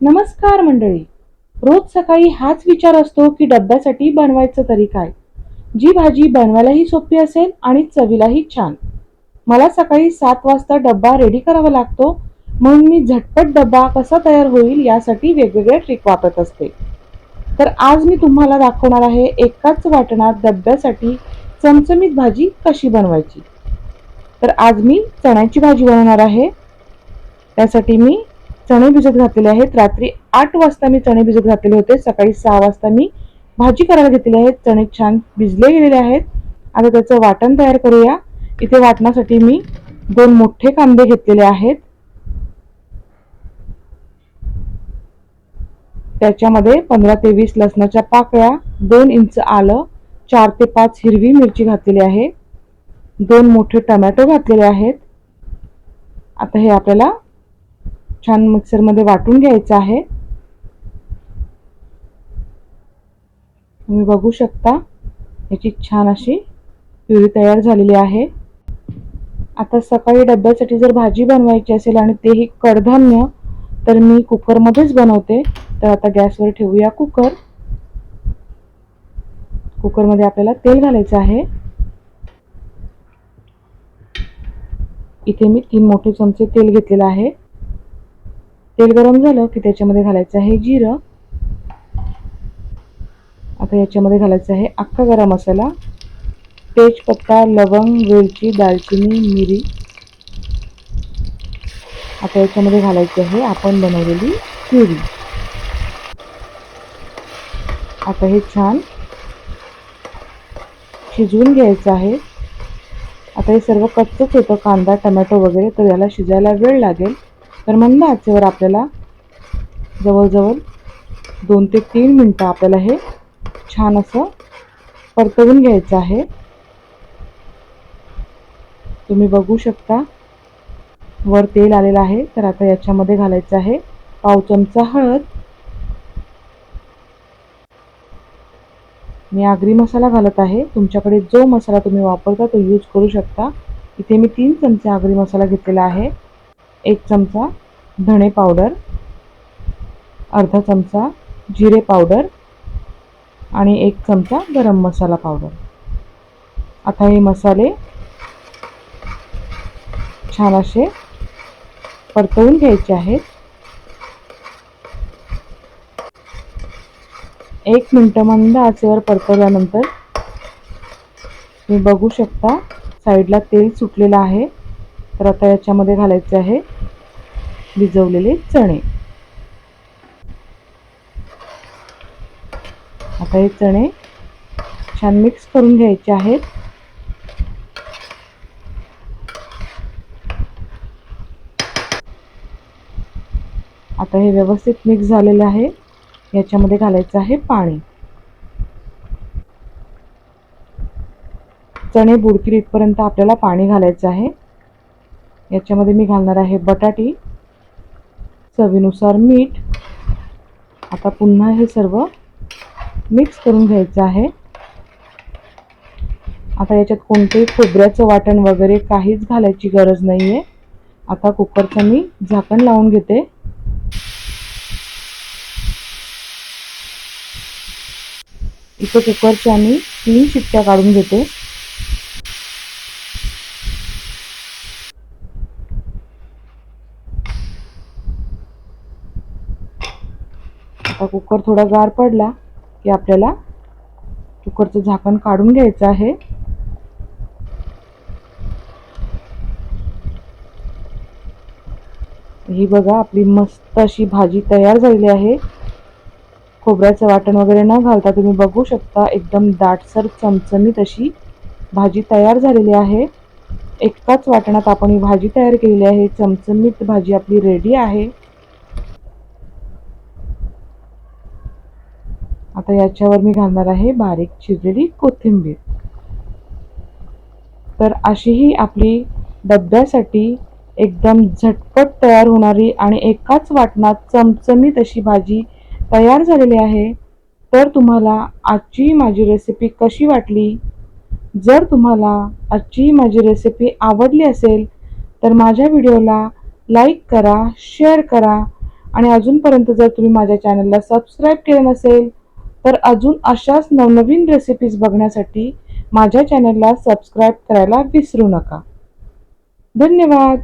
नमस्कार मंडळी. रोज सकाळी हाच विचार असतो की डब्यासाठी बनवायचं तरी काय? जी भाजी बनवायलाही सोपी असेल आणि चवीलाही छान. मला सकाळी सात वाजता डब्बा रेडी करावा लागतो. म्हणून मी झटपट डब्बा कसा तयार होईल यासाठी वेगवेगळ्या ट्रिक वापरत असते. तर आज मी तुम्हाला दाखवणार आहे एकाच वाटणात डब्यासाठी चमचमीत भाजी कशी बनवायची. तर आज मी चण्याची भाजी बनवणार आहे. त्यासाठी मी चणे भिजत घातलेले आहेत. रात्री आठ वाजता मी चणे भिजत घातलेले होते. सकाळी सहा वाजता मी भाजी करायला घेतलेली आहेत चणे छान भिजले गेलेले आहेत. आता त्याचं वाटण तयार करूया. इथे वाटण्यासाठी मी दोन मोठे कांदे घेतलेले आहेत. त्याच्यामध्ये पंधरा ते वीस लसणाच्या पाकळ्या दोन इंच आलं चार ते पाच हिरवी मिरची घातलेली आहे. दोन मोठे टमॅटो घातलेले आहेत. आता हे आपल्याला छान मिक्सरमध्ये वाटून घ्यायचं आहे. तुम्ही बघू शकता याची छान अशी प्युरी तयार झालेली आहे. आता सकाळी डब्यासाठी जर भाजी बनवायची असेल आणि तेही कडधान्य तर मी कुकरमध्येच बनवते. तर आता गॅसवर ठेवूया कुकर. कुकरमध्ये आपल्याला तेल घालायचं आहे. इथे मी तीन मोठे चमचे तेल घेतलेलं आहे. तेल गरम झालं की त्याच्यामध्ये घालायचं आहे जिरं. आता याच्यामध्ये घालायचं आहे अख्खा गरम मसाला. तेजपत्ता लवंग वेलची दालचिनी मिरी. आता याच्यामध्ये घालायची आहे आपण बनवलेली प्युरी. आता हे छान शिजवून घ्यायचं आहे. आता हे सर्व कच्चच होतं कांदा टमॅटो वगैरे तर याला शिजायला वेळ लागेल. तर मंद आचेवर आपल्याला जवळजवळ दोन ते तीन मिनटं आपल्याला हे छान असं परतवून घ्यायचं आहे. तुम्ही बघू शकता वर तेल आलेलं आहे तर आता याच्यामध्ये घालायचं आहे पाव चमचा हळद. मी आगरी मसाला घालत आहे. तुमच्याकडे जो मसाला तुम्ही वापरता तो यूज करू शकता. इथे मी तीन चमचे आगरी मसाला घेतलेला आहे. एक चमचा धणे पावडर अर्धा चमचा जिरे पावडर आणि एक चमचा गरम मसाला पावडर. आता हे मसाले छान असे परतवून घ्यायचे आहेत. एक मिनटं मंद आचेवर परतवल्यानंतर तुम्ही बघू शकता साईडला तेल सुटलेलं आहे. तर आता याच्यामध्ये घालायचे आहे. भिजवलेले चणे. आता हे चणे छान मिक्स करून घ्यायचे आहेत. आता हे व्यवस्थित मिक्स झालेलं आहे. याच्यामध्ये घालायचं आहे पाणी. चणे बुडतील इथपर्यंत आपल्याला पाणी घालायचं आहे. याच्यामध्ये मी घालणार आहे बटाटी. चवीनुसार मीठ. आता पुन्हा हे सर्व मिक्स करून घ्यायचं आहे. आता याच्यात कोणतेही खोबऱ्याचं वाटण वगैरे काहीच घालायची गरज नाही आहे आता कुकरचं मी झाकण लावून घेते. इथे कुकरच्या मी तीन शिट्ट्या काढून घेते. आता कुकर थोडा गार पडला की आपल्याला कुकरचं झाकण काढून घ्यायचं आहे. ही बघा आपली मस्त अशी भाजी तयार झालेली आहे. खोबऱ्याचं वाटण वगैरे न घालता तुम्ही बघू शकता एकदम दाटसर चमचमीत अशी भाजी तयार झालेली आहे. एकाच वाटणात आपण ही भाजी तयार केलेली आहे. चमचमीत भाजी आपली रेडी आहे. आता याच्यावर मी घालणार आहे बारीक चिरलेली कोथिंबीर. तर अशीही आपली डब्यासाठी एकदम झटपट तयार होणारी आणि एकाच वाटणात चमचमीत अशी भाजी तयार झालेली आहे. तर तुम्हाला आजची माझी रेसिपी कशी वाटली? जर तुम्हाला आजची माझी रेसिपी आवडली असेल तर माझ्या व्हिडिओला लाईक करा शेअर करा आणि अजूनपर्यंत जर तुम्ही माझ्या चॅनलला सबस्क्राईब केलं नसेल तर अजून अशाच नवनवीन रेसिपीज बघण्यासाठी माझ्या चॅनलला सबस्क्राईब करायला विसरू नका. धन्यवाद!